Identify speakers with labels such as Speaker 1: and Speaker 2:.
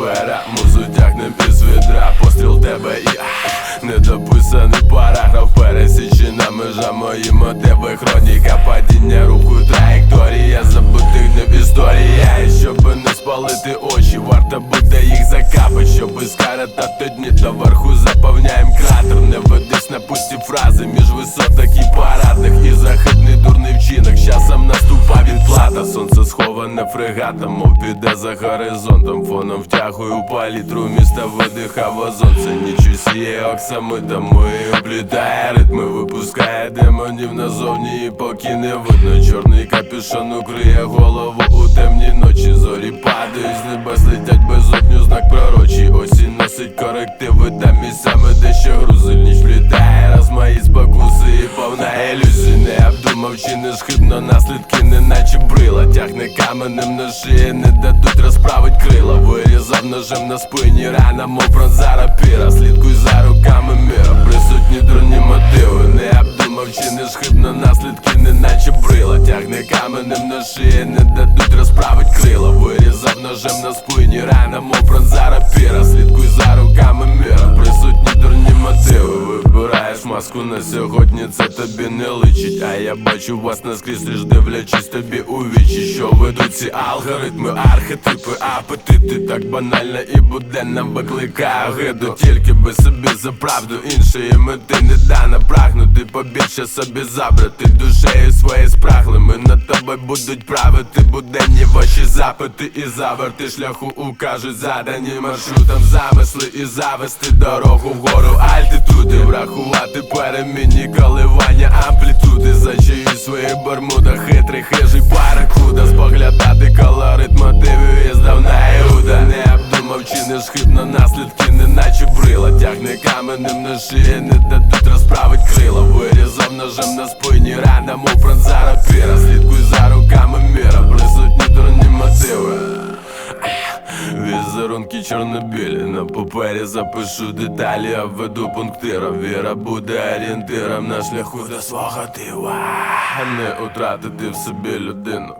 Speaker 1: пера. Музу тягне без відра, постріл тебе я Недописаний параграф пересічена межа мої мотиви Хроніка падіння рукою траєкторія забутих не в історія І щоб не спалити очі, варто буде їх закапить, щоб іскарити дні до верху сховане фрегатом, піде за горизонтом. Фоном втягую палітру міста видихав озон Це ніч усіє оксамитами облітає ритми. Випускає демонів назовні і поки не видно. Чорний капюшон укриє голову у темній ночі та місцями дещо грузи Ніч влітає, раз мої спокуси і повна ілюзій. Не обдумав чи не схибно наслідки, неначе брила. Тягне каменем на шиї, не дадуть розправить крила. Вирізав ножем на спині, рана, мов пронзара піра. Слідкуй за руками міра, присутні дурні мотиви. Не обдумав чи не схибно наслідки, неначе брила. Тягне каменем на шиї, не дадуть ножем на спині, рана, мов пронзара піра. Слідкуй за руками міра, присутні дурні мотиви. Вибираєш маску на сьогодні, це тобі не личить. А я бачу вас наскрізь, лиш дивлячись тобі у вічі. Що ведуть ці алгоритми, архетипи, апетити. Так банально і буденно викликає гиду. Тільки би собі за правду іншої мети. Не дано прагнути Побільше собі забрати. Душею своєю спраглими Над будуть правити буденні ваші запити І заверти. Шляху укажуть задані маршрутом замисли І завести дорогу вгору. Альтитуди Врахувати перемінні коливання амплітуди. Зачаю свої бермуда, хитрий хижий баракуда Споглядати колорит мотивів із давна Іуда Не обдумав чи не схибно наслідки, неначе брила. Тягне каменем на шиї, не дадуть розправить чорнобілі. На папері запишу деталі, а введу пунктира Віра буде орієнтиром на шляху до свого дива. Не утратити в собі людину